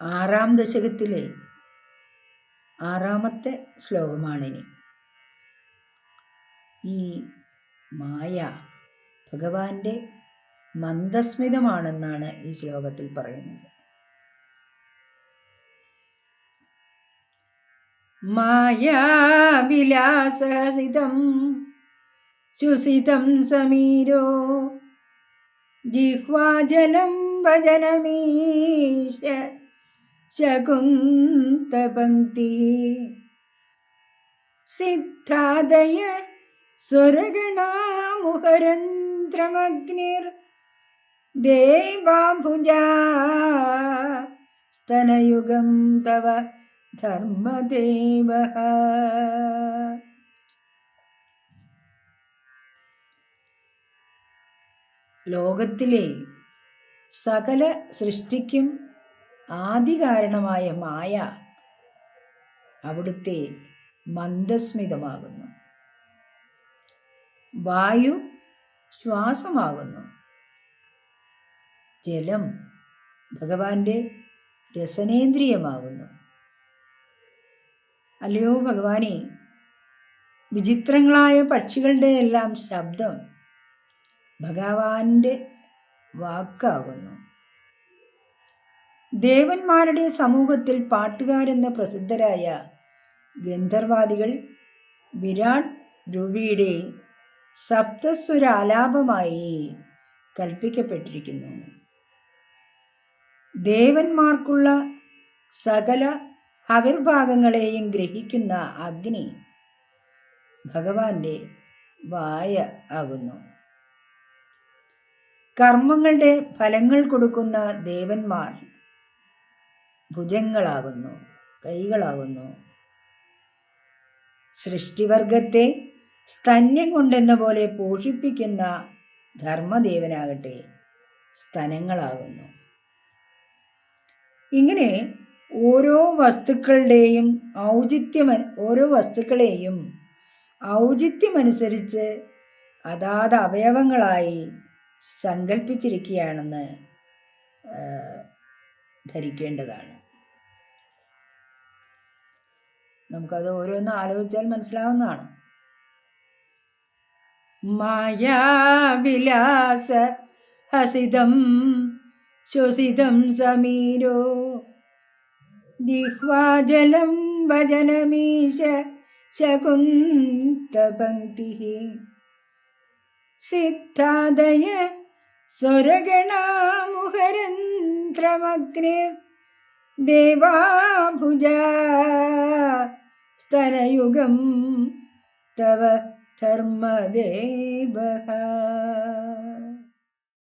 ആറാം ദശകത്തിലെ ആറാമത്തെ ശ്ലോകമാണിനി ഈ മായ ഭഗവാന്റെ മന്ദസ്മിതമാണെന്നാണ് ഈ ശ്ലോകത്തിൽ പറയുന്നത്. മായാവിലാസഹസിതം ചുസിതം സമീരോ ജിഹ്വാജലം വചനമീശ ശകുന്തപങ്ക്തി സിദ്ധാദയ സ്വരഗണാമുഹരന്ത്രമഗ്നിർ ദേവാഭുജാ സ്തനയുഗം തവ ധർമ്മദേവ. ലോകത്തിലെ സകല സൃഷ്ടിക്കും ആദികാരണമായ മായ അവിടുത്തെ മന്ദസ്മിതമാകുന്നു. വായു ശ്വാസമാകുന്നു. ജലം ഭഗവാന്റെ രസനേന്ദ്രിയമാകുന്നു. അല്ലയോ ഭഗവാനെ വിചിത്രങ്ങളായ പക്ഷികളുടെ എല്ലാം ശബ്ദം ഭഗവാന്റെ വാക്കാകുന്നു. ദേവന്മാരുടെ സമൂഹത്തിൽ പാട്ടുകാരെന്ന പ്രസിദ്ധരായ ഗന്ധർവാദികൾ വിരാട് രൂപിയുടെ സപ്തസ്വരാലാപമായി കൽപ്പിക്കപ്പെട്ടിരിക്കുന്നു. ദേവന്മാർക്കുള്ള സകല ഹവിർഭാഗങ്ങളെയും ഗ്രഹിക്കുന്ന അഗ്നി ഭഗവാന്റെ വായ ആകുന്നു. കർമ്മങ്ങളുടെ ഫലങ്ങൾ കൊടുക്കുന്ന ദേവന്മാർ ഭുജങ്ങളാകുന്നു കൈകളാകുന്നു. സൃഷ്ടിവർഗത്തെ സ്തന്യം കൊണ്ടെന്ന പോലെ പോഷിപ്പിക്കുന്ന ധർമ്മദേവനാകട്ടെ സ്തനങ്ങളാകുന്നു. ഇങ്ങനെ ഓരോ വസ്തുക്കളുടെയും ഔചിത്യം ഓരോ വസ്തുക്കളെയും ഔചിത്യമനുസരിച്ച് അതാത് അവയവങ്ങളായി സങ്കല്പിച്ചിരിക്കുകയാണെന്ന് ധരിക്കേണ്ടതാണ്. നമുക്കത് ഓരോന്ന് ആലോചിച്ചാൽ മനസ്സിലാവുന്നതാണ്. മായാവിലാസ ഹസിതം ശ്വസിതം സമീരോ. ജിഹ്വാജലം വചനമീശ ശകുന്തപങ്ക്തി സിദ്ധാദയ സ്വരഗണാമുഹരന്ത്രമഗ്നിർ ദേവാഭുജ സ്തനയുഗം തവ ധർമ്മദേവ.